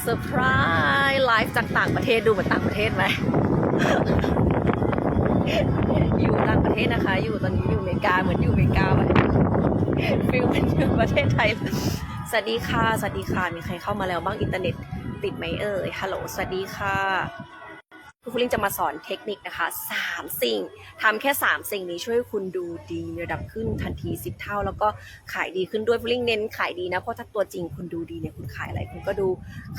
เซอร์ไพรส์ไลฟ์จากต่างประเทศดูเหมือนต่างประเทศไหม อยู่ต่างประเทศนะคะ อยู่ตอนนี้อยู่อเมริกาเหมือนอยู่อเมริกาไหมฟิลเหมันอยู่ประเทศไทย สวัสดีค่ะ สวัสดีค่ะ มีใครเข้ามาแล้วบ้างอินเทอร์เน็ตติดไหมเอ่ย ฮัลโหล สวัสดีค่ะ คุณลิงจะมาสอนเทคนิคนะคะสามสิ่งทำแค่สามสิ่งนี้ช่วยให้คุณดูดีระดับขึ้นทันทีสิบเท่า แล้วก็ขายดีขึ้นด้วยคุณลิงเน้นขายดีนะ เพราะถ้าตัวจริงคุณดูดีเนี่ยคุณขายอะไรคุณก็ดู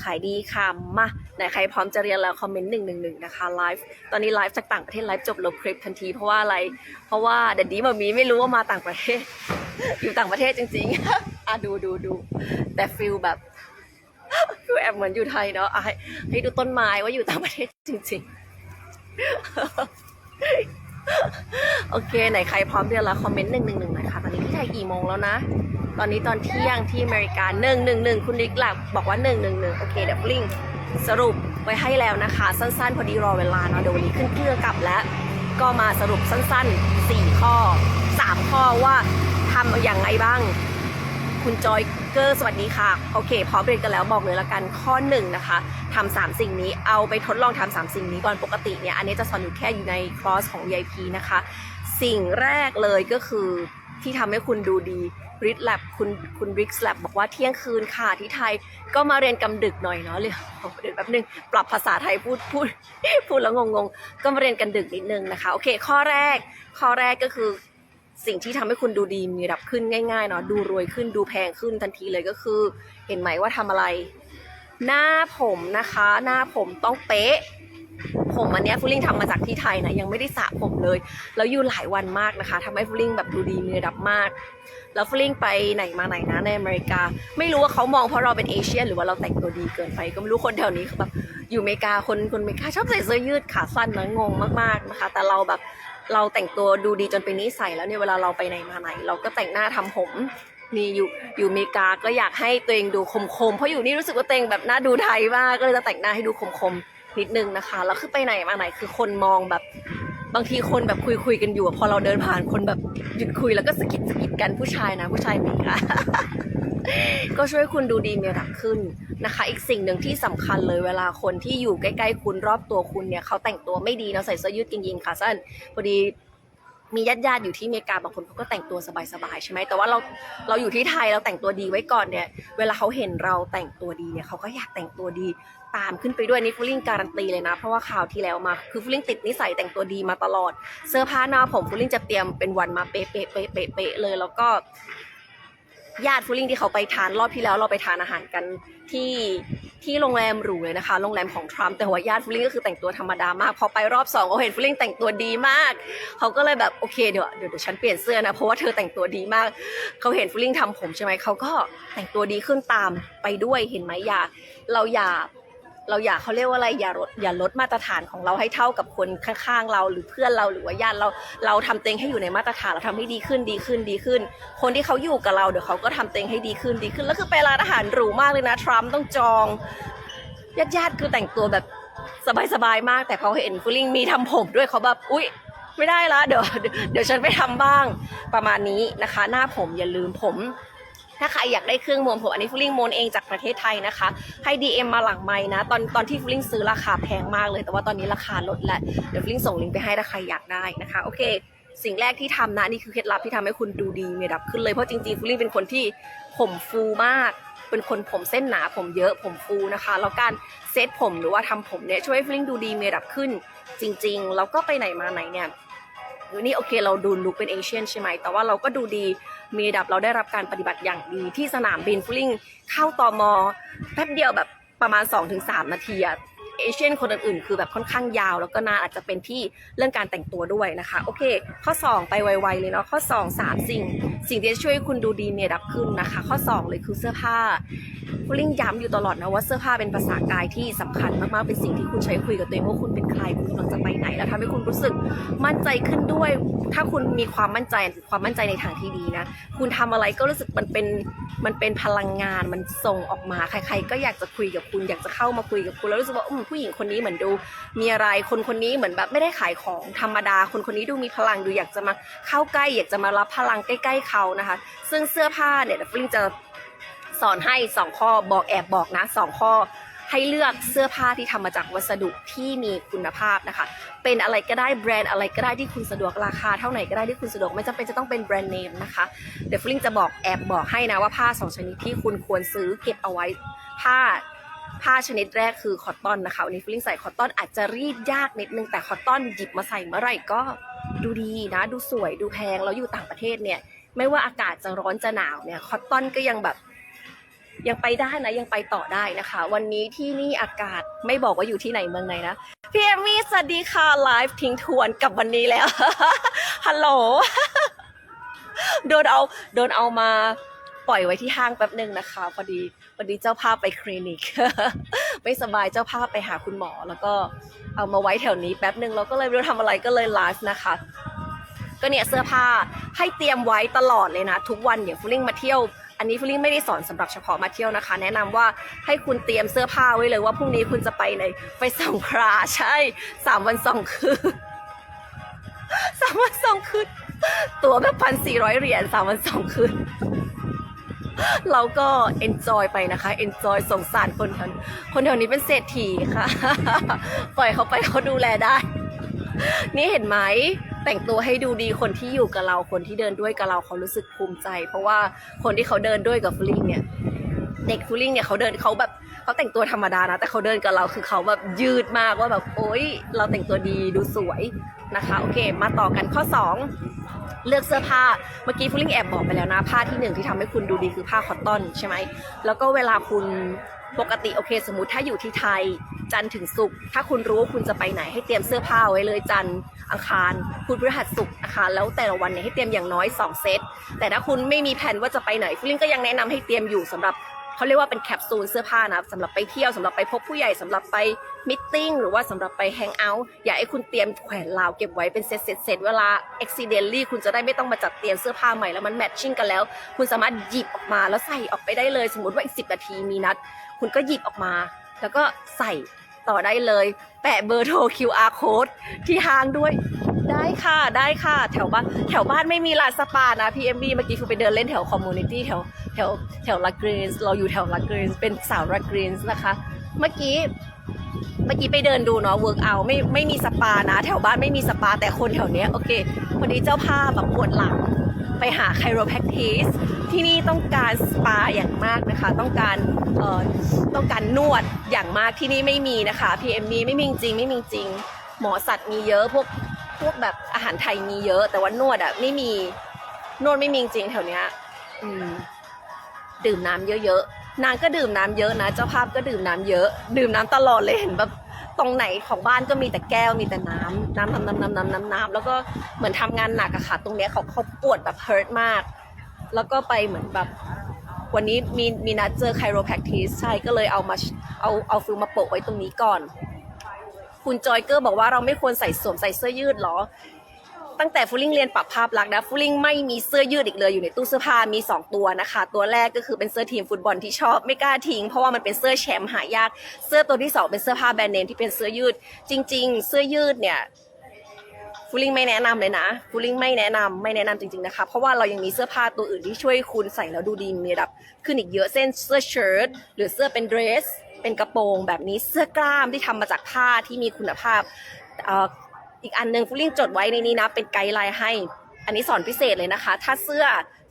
ขายดีค่ะมาไหนใครพร้อมจะเรียนแล้วคอมเมนต์หนึ่งหนึ่งหนึ่งนะคะไลฟ์ตอนนี้ไลฟ์จากต่างประเทศไลฟ์จบลบคลิปทันทีเพราะว่าอะไร เพราะว่าเดดดี้มามีไม่รู้ว่ามาต่างประเทศ อยู่ต่างประเทศจริงๆอะดูดูดูแต่ฟิลแบบ ฟิลแอบเหมือนอยู่ไทยเนาะให้ให้ดูต้นไม้ว่าอยู่ต่างประเทศจริงๆ โอเค ไหนใครพร้อมเรียนล้วคอมเมนต์หนึ่งหนึ่งหนึ่งหน่อยค่ะ ตอนนี้ที่ไทยกี่โมงแล้วนะ ตอนนี้ตอนเที่ยงที่อเมริกาหนึ่งหนึ่งหนึ่งคุณดิกหลักบอกว่าหนึ่งหนึ่งหนึ่งโอเคเดี๋ยวลิงสรุปไว้ให้แล้วนะคะ สั้นๆ พอดีรอเวลาเนาะเดี๋ยววันนี้ขึ้นเครื่องกลับแล้ว ก็มาสรุปสั้นๆ 4 ข้อ 3 ข้อว่าทำอย่างไรบ้าง คุณจอยเกอร์สวัสดีค่ะ โอเคพร้อมเรียนกันแล้วบอกเลยละกันข้อหนึ่งนะคะทำสามสิ่งนี้เอาไปทดลองทำสามสิ่งนี้ก่อนปกติเนี่ยอันนี้จะสอนอยู่แค่อยู่ในคลอสของ VIP นะคะ สิ่งแรกเลยก็คือที่ทำให้คุณดูดีริดแลบคุณคุณริกส์แลบบอกว่าเที่ยงคืนค่ะที่ไทยก็มาเรียนกำดึกหน่อยเนาะเลยเดี๋ยวแป๊บนึงปรับภาษาไทยพูดพูดพูดแล้วงงๆ ก็มาเรียนกันดึกนิดนึงนะคะ โอเค ข้อแรกข้อแรกก็คือ สิ่งที่ทำให้คุณดูดีมีระดับขึ้นง่ายๆเนาะดูรวยขึ้นดูแพงขึ้นทันทีเลยก็คือ เห็นไหมว่าทำอะไร หน้าผมนะคะ หน้าผมต้องเป๊ะ ผมอันเนี้ยฟูลิ่งทำมาจากที่ไทยนะยังไม่ได้สระผมเลย แล้วอยู่หลายวันมากนะคะทำให้ฟูลิ่งแบบดูดีมีระดับมาก แล้วฟูลิ่งไปไหนมาไหนนะในอเมริกา ไม่รู้ว่าเขามองเพราะเราเป็นเอเชีย หรือว่าเราแต่งตัวดีเกินไป ก็ไม่รู้คนแถวนี้เขาแบบอยู่อเมริกาคนคนอเมริกาชอบใส่เสื้อยืดขาสั้นนะงงมากๆนะคะ แต่เราแบบ เราแต่งตัวดูดีจนเป็นนิสัยแล้วเนี่ยเวลาเราไปไหนมาไหน เราก็แต่งหน้าทำผมมีอยู่อยู่อเมริกาก็อยากให้ตัวเองดูคมๆเพราะอยู่นี่รู้สึกว่าตัวเองแบบหน้าดูไทยมากก็เลยจะแต่งหน้าให้ดูคมๆนิดนึงนะคะแล้วคือไปไหนมาไหนคือคนมองแบบ บางทีคนแบบคุยคุยกันอยู่พอเราเดินผ่านคนแบบหยุดคุยแล้วก็สกิดสกิดกันผู้ชายนะผู้ชายเมริกาก็ช่วยคุณดูดีมีระดับขึ้นนะคะ อีกสิ่งหนึ่งที่สำคัญเลยเวลาคนที่อยู่ใกล้ๆคุณรอบตัวคุณเนี่ยเขาแต่งตัวไม่ดีเนาะใส่เสื้อยืดกางเกงขาสั้นพอดีมีญาติญาติๆอยู่ที่อเมริกาบางคนเขาก็แต่งตัวสบายๆใช่ไหมแต่ว่าเราเราอยู่ที่ไทยเราแต่งตัวดีไว้ก่อนเนี่ย เวลาเขาเห็นเราแต่งตัวดีเนี่ยเขาก็อยากแต่งตัวดี ตามขึ้นไปด้วยนี่ฟูลิ่งการันตีเลยนะ เพราะว่าข่าวที่แล้วมา คือฟูลิ่งติดนิสัยแต่งตัวดีมาตลอด เสื้อผ้าหน้าผมฟูลิ่งจะเตรียมเป็นวันมาเป๊ะเป๊ะเป๊ะเป๊ะเป๊ะเลยแล้วก็ญาติฟูลิ่งที่เขาไปทานรอบที่แล้วเราไปทานอาหารกันที่ที่โรงแรมหรูเลยนะคะ โรงแรมของทรัมป์แต่ว่าญาติฟูลิ่งก็คือแต่งตัวธรรมดามาก พอไปรอบสองเขาเห็นฟูลิ่งแต่งตัวดีมาก เขาก็เลยแบบโอเคเดี๋ยวเดี๋ยวฉันเปลี่ยนเสื้อนะเพราะว่าเธอแต่งตัวดีมาก เขาเห็นฟูลิ่งทำผมใช่ไหมเขาก็แต่งตัวดีขึ้นตามไปด้วยเห็นไหมอย่าเราอย่า เราอยากเขาเรียกว่าอะไรอย่าลดอย่าลดมาตรฐานของเราให้เท่ากับคนข้างๆ เราหรือเพื่อนเราหรือว่าญาติเราเราทำเต็งให้อยู่ในมาตรฐานเราทำให้ดีขึ้นดีขึ้นดีขึ้น คนที่เขาอยู่กับเราเดี๋ยวเขาก็ทำเต็งให้ดีขึ้นดีขึ้นแล้วคือไปร้านอาหารหรูมากเลยนะทรัมป์ต้องจองญาติญาติๆคือแต่งตัวแบบสบายๆมาก แต่พอเห็นฟูลิ่งมีทำผมด้วยเขาแบบอุ๊ย ไม่ได้ละเดี๋ยวเดี๋ยวเดี๋ยวฉันไปทำบ้างประมาณนี้นะคะ หน้าผมอย่าลืมผม ถ้าใครอยากได้เครื่องม้วนผมอันนี้ฟูลิ่งม้วนเองจากประเทศไทยนะคะ ให้ DM มาหลังไม้นะ ตอนตอนที่ฟูลิ่งซื้อราคาแพงมากเลย แต่ว่าตอนนี้ราคาลดแล้วเดี๋ยวฟูลิ่งส่งลิงก์ไปให้ถ้าใครอยากได้นะคะ โอเค สิ่งแรกที่ทำนะนี่คือเคล็ดลับที่ทำให้คุณดูดีมีดับขึ้นเลยเพราะจริงๆฟูลิ่งเป็นคนที่ผมฟูมากเป็นคนผมเส้นหนาผมเยอะผมฟูนะคะ แล้วการเซตผมหรือว่าทำผมเนี่ยช่วยให้ฟูลิ่งดูดีมีดับขึ้น จริงๆ แล้วก็ไปไหนมาไหนเนี่ยนี่โอเคเราดูลุคเป็นเอเชียนใช่ไหมแต่ว่าเราก็ดูดี มีดับเราได้รับการปฏิบัติอย่างดีที่สนามบินฟลิงเข้าตอมอแป๊บเดียวแบบประมาณ 2-3 นาทีอะ เอเชียนคนอื่นๆ คือแบบค่อนข้างยาว แล้วก็น่าอาจจะเป็นที่เรื่องการแต่งตัวด้วยนะคะ โอเค ข้อ 2 ไปไวๆเลยเนาะข้อ 2 3 สิ่ง สิ่งที่จะช่วยให้คุณดูดีมีระดับขึ้นนะคะ ข้อ 2 เลยคือเสื้อผ้าฟลิงย้ำอยู่ตลอดนะว่าเสื้อผ้าเป็นภาษากายที่สำคัญมากๆเป็นสิ่งที่คุณใช้คุยกับตัวเองว่าคุณเป็นใครคุณกำลังจะไปไหน แล้วทำให้คุณรู้สึกมั่นใจขึ้นด้วย ถ้าคุณมีความมั่นใจความมั่นใจในทางที่ดีนะคุณทำอะไรก็รู้สึกมันเป็นมันเป็นพลังงานมันส่งออกมาใคร ๆ ก็อยากจะคุยกับคุณอยากจะเข้ามาคุยกับคุณแล้วรู้สึกว่าอืมผู้หญิงคนนี้เหมือนดู มีอะไรคนคนนี้เหมือนแบบไม่ได้ขายของธรรมดา คนคนนี้ดูมีพลังดูอยากจะมาเข้าใกล้ อยากจะมารับพลังใกล้ ๆเขานะคะ ซึ่งเสื้อผ้าเนี่ยเดฟลิงจะสอนให้สองข้อบอกแอบบอกนะสองข้อให้เลือกเสื้อผ้าที่ทำมาจากวัสดุที่มีคุณภาพนะคะ เป็นอะไรก็ได้แบรนด์อะไรก็ได้ที่คุณสะดวกราคาเท่าไหร่ก็ได้ที่คุณสะดวกไม่จำเป็นจะต้องเป็นแบรนด์เนมนะคะ เดี๋ยวฟลิงจะบอกแอบบอกให้นะว่าผ้าสองชนิดที่คุณควรซื้อเก็บเอาไว้ผ้า ผ้าชนิดแรกคือคอตตอนนะคะวันนี้ฟลิงใส่คอตตอนอาจจะรีดยากนิดนึงแต่คอตตอนหยิบมาใส่เมื่อไหร่ก็ดูดีนะ ดูสวยดูแพงแล้วอยู่ต่างประเทศเนี่ย ไม่ว่าอากาศจะร้อนจะหนาวเนี่ยคอตตอนก็ยังแบบยังไปได้นะยังไปต่อได้นะคะ วันนี้ที่นี่อากาศไม่บอกว่าอยู่ที่ไหนเมืองไหนนะพี่เอมมี่สวัสดีค่ะไลฟ์ทิ้งทวนกับวันนี้แล้วฮัลโหลโดนเอาโดนเอามาปล่อยไว้ที่ห้างแป๊บหนึ่งนะคะพอดี พอดีเจ้าภาพไปคลินิก ไม่สบายเจ้าภาพไปหาคุณหมอ แล้วก็เอามาไว้แถวนี้แป๊บหนึ่งเราก็เลยไม่รู้ทำอะไรก็เลยไลฟ์นะคะ ก็เนี่ยเสื้อผ้าให้เตรียมไว้ตลอดเลยนะ ทุกวันอย่างฟูลิ่งมาเที่ยวอันนี้ฟูลิ่งไม่ได้สอนสำหรับเฉพาะมาเที่ยวนะคะ แนะนำว่าให้คุณเตรียมเสื้อผ้าไว้เลยว่าพรุ่งนี้คุณจะไปในไปสงขลาใช่สามวันสองคืนสามวันสองคืนตั๋วแบบพันสี่ร้อยเหรียญสามวันสองคืน เราก็ enjoy ไปนะคะ enjoy สงสารคนแถวคนแถวนี้เป็นเศรษฐีค่ะ ปล่อยเขาไปเขาดูแลได้ นี่เห็นไหมแต่งตัวให้ดูดีคนที่อยู่กับเราคนที่เดินด้วยกับเราเขารู้สึกภูมิใจ เพราะว่าคนที่เขาเดินด้วยกับฟลิงเนี่ยเด็กฟูลิ่งเนี่ยเขาเดินเขาแบบเขาแต่งตัวธรรมดานะ แต่เขาเดินกับเราคือเขาแบบยืดมากว่าแบบโอ๊ยเราแต่งตัวดีดูสวยนะคะ โอเค มาต่อกันข้อ 2 เลือกเสื้อผ้าเมื่อกี้ฟูลิ่งแอบบอกไปแล้วนะ ผ้าที่หนึ่งที่ทำให้คุณดูดีคือผ้าคอตตอนใช่ไหมแล้วก็เวลาคุณปกติโอเค สมมติถ้าอยู่ที่ไทยจันทร์ถึงศุกร์ถ้าคุณรู้ว่าคุณจะไปไหนให้เตรียมเสื้อผ้าไว้เลยจันทร์อังคารคุณพฤหัสศุกร์นะคะแล้วแต่ละวันเนี่ยให้เตรียมอย่างน้อย 2 เซตแต่ถ้าคุณไม่มีแผนว่าจะไปไหนฟิลลิ่งก็ยังแนะนำให้เตรียมอยู่สำหรับ เขาเรียกว่าเป็นแคปซูลเสื้อผ้านะสำหรับไปเที่ยวสำหรับไปพบผู้ใหญ่สำหรับไปมิทติ้งหรือว่าสำหรับไปแฮงเอาท์อยากให้คุณเตรียมแขวนราวเก็บไว้เป็นเซตเซตเซตเวลา accidentally คุณจะได้ไม่ต้องมาจัดเตรียมเสื้อผ้าใหม่แล้วมันแมทชิ่งกันแล้ว คุณสามารถหยิบออกมาแล้วใส่ออกไปได้เลย สมมติว่าอีกสินาทีมีนัด คุณก็หยิบออกมา แล้วก็ใส่ต่อได้เลย แปะเบอร์โทร QR code ที่ห้างด้วย ได้ค่ะได้ค่ะ แถวบ้านแถวบ้านไม่มีร้านสปานะ PMB เมื่อกี้คือไปเดินเล่นแถวคอมมูนิตี้แถวแถวแถวลากกรีนส์เราอยู่แถวลากกรีนส์เป็นสาวลากกรีนส์นะคะ เมื่อกี้เมื่อกี้ไปเดินดูเนาะเวิร์กเอาไม่ไม่มีสปานะ แถวบ้านไม่มีสปาแต่คนแถวเนี้ยโอเคพอดีเจ้าภาพแบบปวดหลังไปหาไคโรแพคทิสที่นี่ต้องการสปาอย่างมากนะคะ ต้องการเอ่อต้องการนวดอย่างมากที่นี่ไม่มีนะคะ PMB ไม่มีจริงไม่มีจริง หมอสัตว์มีเยอะพวก พวกแบบอาหารไทยมีเยอะ แต่ว่านวดอะไม่มีนวดไม่มีจริงแถวเนี้ย อืม ดื่มน้ำเยอะๆนางก็ดื่มน้ำเยอะนะเจ้าภาพก็ดื่มน้ำเยอะ ดื่มน้ำตลอดเลยเห็นแบบตรงไหนของบ้านก็มีแต่แก้วมีแต่น้ำ น้ำน้ำน้ำน้ำน้ำน้ำน้ำแล้วก็เหมือนทำงานหนักอะค่ะ ตรงเนี้ยเขาเขาปวดแบบเฮิร์ตมาก แล้วก็ไปเหมือนแบบ วันนี้มีมีนัดเจอไคโรแพคทีสใช่ก็เลยเอามาเอาเอาฟิลมาโปะไว้ตรงนี้ก่อน คุณจอยเกอร์บอกว่าเราไม่ควรใส่สวมใส่เสื้อยืดหรอ ตั้งแต่ฟูลิ่งเรียนปรับภาพลักษณ์นะฟูลิ่งไม่มีเสื้อยืดอีกเลยอยู่ในตู้เสื้อผ้ามี 2 ตัวนะคะ ตัวแรกก็คือเป็นเสื้อทีมฟุตบอลที่ชอบไม่กล้าทิ้งเพราะว่ามันเป็นเสื้อแชมป์หายาก เสื้อตัวที่ 2 เป็นเสื้อผ้าแบรนด์เนมที่เป็นเสื้อยืด จริง ๆ เสื้อยืดเนี่ยฟูลิ่งไม่แนะนำเลยนะฟูลิ่งไม่แนะนำไม่แนะนำจริงๆนะคะ เพราะว่าเรายังมีเสื้อผ้าตัวอื่นที่ช่วยคุณใส่แล้วดูดีมีระดับขึ้นอีกเยอะเส้นเสื้อเชิ้ตหรือเสื้อเป็นเดรส เป็นกระโปรงแบบนี้เสื้อกล้ามที่ทำมาจากผ้าที่มีคุณภาพอ,อีกอันหนึ่งฟูลิ่งจดไว้ในนี้นะ เป็นไกด์ไลน์ให้ อันนี้สอนพิเศษเลยนะคะ ถ้าเสื้อ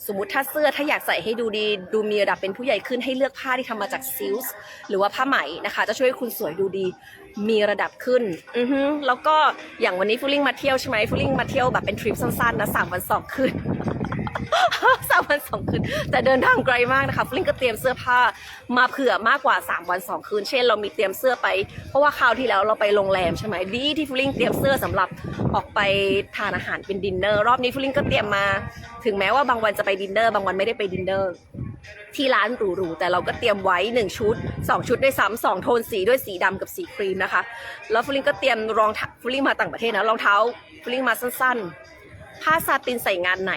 สมมติถ้าเสื้อถ้าอยากใส่ให้ดูดีดูมีระดับเป็นผู้ใหญ่ขึ้นให้เลือกผ้าที่ทำมาจากซิลส์หรือว่าผ้าไหมนะคะ จะช่วยให้คุณสวยดูดีมีระดับขึ้นอือฮึแล้วก็อย่างวันนี้ฟูลิ่งมาเที่ยวใช่ไหมฟูลิ่งมาเที่ยวแบบเป็นทริปสั้นๆนะสามวันสองคืน สามวันสองคืนแต่เดินทางไกลมากนะคะฟลิงก็เตรียมเสื้อผ้ามาเผื่อมากกว่า 3 วัน 2 คืน เช่น เรามีเตรียมเสื้อไป เพราะว่าคราวที่แล้วเราไปโรงแรมใช่ไหมดีที่ฟลิงเตรียมเสื้อสำหรับออกไปทานอาหารเป็นดินเนอร์รอบนี้ฟลิงก็เตรียมมา ถึงแม้ว่าบางวันจะไปดินเนอร์บางวันไม่ได้ไปดินเนอร์ที่ร้านหรูๆแต่เราก็เตรียมไว้ 1 ชุด 2 ชุดด้วยซ้ำสองโทนสีด้วยสีดำกับสีครีมนะคะ แล้วฟลิงก็เตรียมรองเท้าฟลิงมาต่างประเทศนะรองเท้าฟลิงมาสั้นๆ ผ้าซาตินใส่งานไหน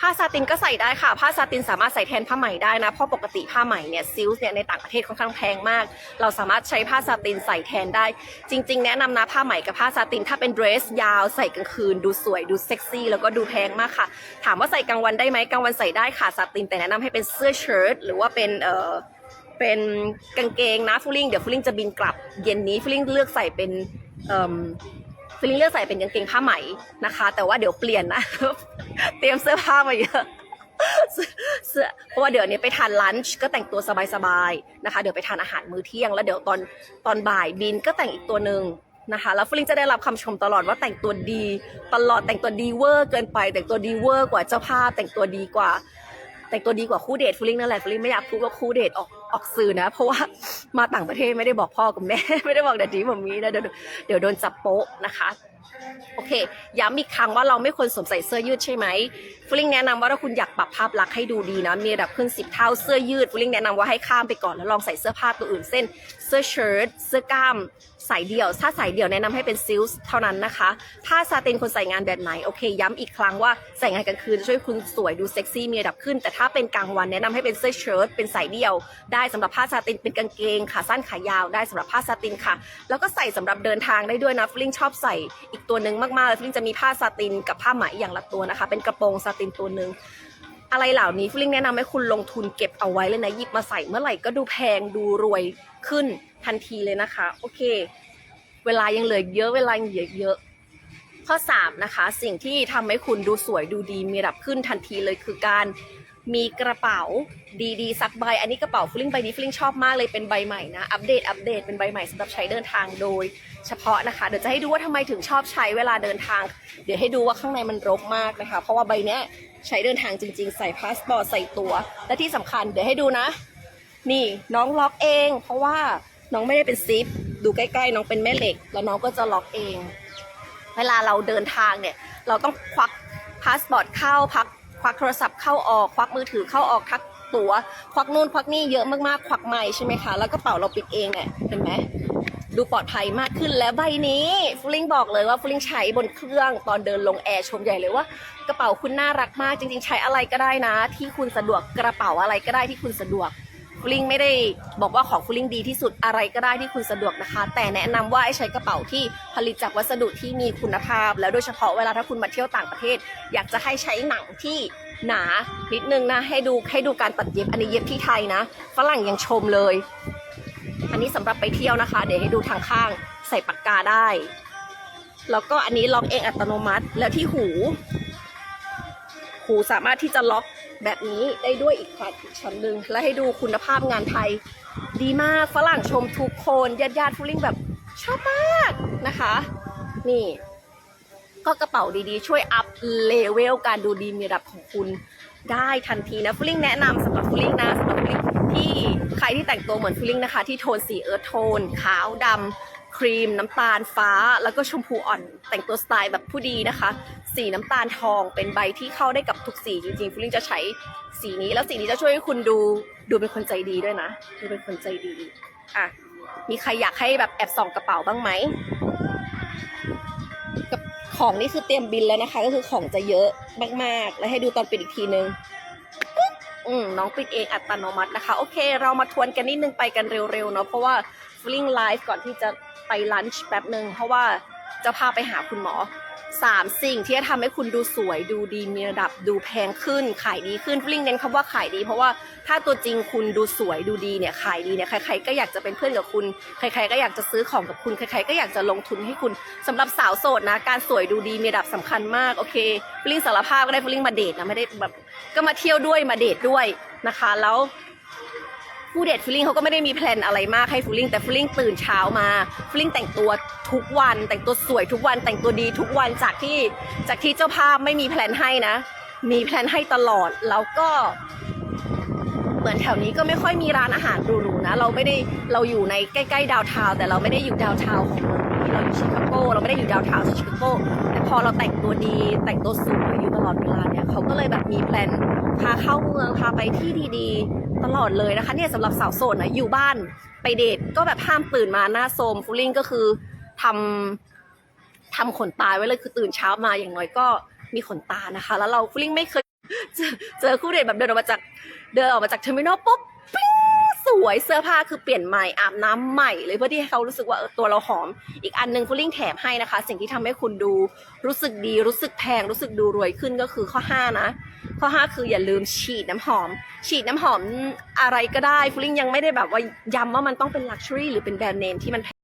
ผ้าซาตินก็ใส่ได้ค่ะ ผ้าซาตินสามารถใส่แทนผ้าไหมได้นะ เพราะปกติผ้าไหมเนี่ยซิลส์เนี่ยในต่างประเทศค่อนข้างแพงมาก เราสามารถใช้ผ้าซาตินใส่แทนได้ จริง ๆ แนะนำนะผ้าไหมกับผ้าซาติน ถ้าเป็นเดรสยาวใส่กลางคืน ดูสวยดูเซ็กซี่แล้วก็ดูแพงมากค่ะ ถามว่าใส่กลางวันได้ไหมกลางวันใส่ได้ค่ะซาตินแต่แนะนำให้เป็นเสื้อเชิ้ตหรือว่าเป็นเอ่อเป็นกางเกงนะฟูลิงเดี๋ยวฟูลิงจะบินกลับเย็นนี้ฟูลิงเลือกใส่เป็นเอ่ม ฟูลิงเลือกใส่เป็นกางเกงผ้าไหมนะคะ แต่ว่าเดี๋ยวเปลี่ยนนะ เตรียมเสื้อผ้ามาเยอะเสื้อเพราะว่าเดี๋ยวนี้ไปทานลันช์ก็แต่งตัวสบายๆนะคะ เดี๋ยวไปทานอาหารมื้อเที่ยง แล้วเดี๋ยวตอนตอนบ่ายบินก็แต่งอีกตัวหนึ่งนะคะแล้วฟลิงจะได้รับคำชมตลอดว่าแต่งตัวดี ตลอดแต่งตัวดีเวอร์เกินไป แต่งตัวดีเวอร์กว่าเจ้าภาพแต่งตัวดีกว่า แต่งตัวดีกว่าคู่เดทฟูลิงนั่นแหละฟูลิงไม่อยากพูดว่าคู่เดทออกออกสื่อนะ เพราะว่ามาต่างประเทศไม่ได้บอกพ่อกับแม่ ไม่ได้บอกแดดดี้ผมมีนะเดี๋ยวเดี๋ยวโดนจับโป๊ะนะคะโอเค ย้ำอีกครั้งว่าเราไม่ควรสวมใส่เสื้อยืดใช่ไหมฟูลิงแนะนำว่าถ้าคุณอยากปรับภาพลักษณ์ให้ดูดีนะ มีระดับขึ้นสิบเท่าเสื้อยืดฟูลิงแนะนำว่าให้ข้ามไปก่อนแล้วลองใส่เสื้อผ้าตัวอื่นเส้น เสื้อเชิ้ตเสื้อกล้าม สายเดี่ยว ถ้าสายเดี่ยวแนะนำให้เป็นซิลส์เท่านั้นนะคะถ้าซาตินคนใส่งานแบบไหน โอเค ย้ำอีกครั้งว่าใส่งานกลางคืนจะช่วยคุณสวยดูเซ็กซี่มีระดับขึ้น แต่ถ้าเป็นกลางวันแนะนำให้เป็นเสื้อเชิ้ตเป็นสายเดี่ยว ได้สำหรับผ้าซาตินเป็นกางเกงขาสั้นขายาวได้สำหรับผ้าซาตินค่ะ แล้วก็ใส่สำหรับเดินทางได้ด้วยนะฟลิงชอบใส่อีกตัวหนึ่งมากๆเลยฟลิงจะมีผ้าซาตินกับผ้าไหมอย่างละตัวนะคะ เป็นกระโปรงซาตินตัวหนึ่งอะไรเหล่านี้ฟลิงแนะนำให้คุณลงทุนเก็บเอาไว้เลยนะหยิบมาใส่เมื่อไหร่ก็ดูแพงดูรวยขึ้น ทันทีเลยนะคะ โอเค เวลายังเหลือเยอะเวลายังเหลือเยอะ ข้อ3นะคะ สิ่งที่ทำให้คุณดูสวยดูดีมีระดับขึ้นทันทีเลยคือการมีกระเป๋าดีๆสักใบ อันนี้กระเป๋าฟลิงใบนี้ฟลิงชอบมากเลยเป็นใบใหม่นะ อัปเดตอัปเดตเป็นใบใหม่สำหรับใช้เดินทางโดย เฉพาะนะคะ เดี๋ยวจะให้ดูว่าทำไมถึงชอบใช้เวลาเดินทาง เดี๋ยวให้ดูว่าข้างในมันรกมากนะคะ เพราะว่าใบเนี้ยใช้เดินทางจริง ๆ ใส่พาสปอร์ตใส่ตัว และที่สำคัญเดี๋ยวให้ดูนะ นี่น้องล็อกเอง เพราะว่า น้องไม่ได้เป็นซิป ดูใกล้ๆ น้องเป็นแม่เหล็ก แล้วน้องก็จะล็อกเอง เวลาเราเดินทางเนี่ย เราต้องควักพาสปอร์ตเข้าพักควักโทรศัพท์เข้าออกควักมือถือเข้าออกทักตัวควักนู่นควักนี่เยอะมากๆ ควักไม่ใช่ไหมคะ แล้วกระเป๋าเราปิดเองเนี่ยเห็นไหมดูปลอดภัยมากขึ้นและใบนี้ฟลิงบอกเลยว่าฟลิงใช้บนเครื่องตอนเดินลงแอร์ชมใหญ่เลยว่ากระเป๋าคุณน่ารักมากจริง ๆ ใช้อะไรก็ได้นะ ที่คุณสะดวกกระเป๋าอะไรก็ได้ที่คุณสะดวก ฟลิงไม่ได้บอกว่าของฟลิงดีที่สุดอะไรก็ได้ที่คุณสะดวกนะคะ แต่แนะนำว่าให้ใช้กระเป๋าที่ผลิตจากวัสดุที่มีคุณภาพ แล้วโดยเฉพาะเวลาถ้าคุณมาเที่ยวต่างประเทศ อยากจะให้ใช้หนังที่หนานิดนึงนะให้ดูให้ดูการตัดเย็บอันนี้เย็บที่ไทยนะฝรั่งยังชมเลย อันนี้สำหรับไปเที่ยวนะคะ เดี๋ยวให้ดูทางข้างใส่ปากกาได้ แล้วก็อันนี้ล็อกเองอัตโนมัติแล้วที่หู หูสามารถที่จะล็อก แบบนี้ได้ด้วยอีกค่ะอีกชั้นหนึ่งและให้ดูคุณภาพงานไทย ดีมากฝรั่งชมทุกคนญาติญาติฟูลิ่งแบบชอบมากนะคะ นี่ ก็กระเป๋าดีๆ ช่วยอัพเลเวลการดูดีมีระดับของคุณได้ทันทีนะฟูลิ่งแนะนำสำหรับฟูลิ่งนะสำหรับฟูลิ่งที่ใครที่แต่งตัวเหมือนฟูลิ่งนะคะ ที่โทนสีเอิร์ธโทน ขาวดำครีมน้ำตาลฟ้าแล้วก็ชมพูอ่อนแต่งตัวสไตล์แบบผู้ดีนะคะ สีน้ำตาลทองเป็นใบที่เข้าได้กับทุกสีจริงๆฟูลิ่งจะใช้สีนี้แล้วสีนี้จะช่วยให้คุณดูดูเป็นคนใจดีด้วยนะ ดูเป็นคนใจดีอะมีใครอยากให้แบบแอบส่องกระเป๋าบ้างไหมกับของนี่คือเตรียมบินแล้วนะคะ ก็คือของจะเยอะมากๆ แล้วให้ดูตอนปิดอีกทีนึงอืมน้องปิดเองอัตโนมัตินะคะ โอเค เรามาทวนกันนิดนึงไปกันเร็วๆเนาะเพราะว่าฟลิงไลฟ์ก่อนที่จะไปลันช์แป๊บหนึ่งเพราะว่าจะพาไปหาคุณหมอ สามสิ่งที่จะทำให้คุณดูสวยดูดีมีระดับดูแพงขึ้น ขายดีขึ้นฟลิงเน้นคำว่าขายดี เพราะว่าถ้าตัวจริงคุณดูสวยดูดีเนี่ยขายดีเนี่ยใครๆก็อยากจะเป็นเพื่อนกับคุณ ใครๆก็อยากจะซื้อของกับคุณ ใครๆก็อยากจะลงทุนให้คุณสำหรับสาวโสดนะ การสวยดูดีมีระดับสำคัญมากโอเคฟลิงสารภาพก็ได้ฟลิงมาเดทนะไม่ได้แบบก็มาเที่ยวด้วยมาเดทด้วยนะคะ แล้ว ผู้เดทฟลิงเขาก็ไม่ได้มีแพลนอะไรมากให้ฟลิงแต่ฟลิงตื่นเช้ามาฟลิงแต่งตัวทุกวัน แต่งตัวสวยทุกวัน แต่งตัวดีทุกวันจากที่จากที่เจ้าภาพไม่มีแพลนให้นะ มีแพลนให้ตลอดแล้วก็เหมือนแถวนี้ก็ไม่ค่อยมีร้านอาหารหรูๆนะ เราไม่ได้เราอยู่ในใกล้ๆดาวทาวแต่เราไม่ได้อยู่ดาวทาวของเมืองนี้เราอยู่ชิคาโกเราไม่ได้อยู่ดาวทาวชิคาโกแต่พอเราแต่งตัวดีแต่งตัวสวยอยู่ตลอดเวลาเนี่ยเขาก็เลยแบบมีแพลนพาเข้าเมืองพาไปที่ดีๆ ตลอดเลยนะคะเนี่ยสำหรับสาวโสดนะอยู่บ้านไปเดทก็แบบห้ามตื่นมาหน้าโทรมฟูลิ่งก็คือทำทำขนตายไว้เลยคือตื่นเช้ามาอย่างน้อยก็มีขนตานะคะ แล้วเราฟลิ่งไม่เคยเจอคู่เดทแบบเดินออกมาจากเดินออกมาจากเทอร์มินอลปุ๊บ สวยเสื้อผ้าคือเปลี่ยนใหม่อาบน้ำใหม่เลยเพื่อที่ให้เขารู้สึกว่าตัวเราหอม อีกอันหนึ่งฟลิ่งแถมให้นะคะ สิ่งที่ทำให้คุณดูรู้สึกดีรู้สึกแพงรู้สึกดูรวยขึ้นก็คือข้อ 5 นะ ข้อ 5 คืออย่าลืมฉีดน้ำหอม ฉีดน้ำหอมอะไรก็ได้ฟลิ่งยังไม่ได้แบบว่าย้ำว่ามันต้องเป็นลักชัวรี่หรือเป็นแบรนด์เนมที่มันแพง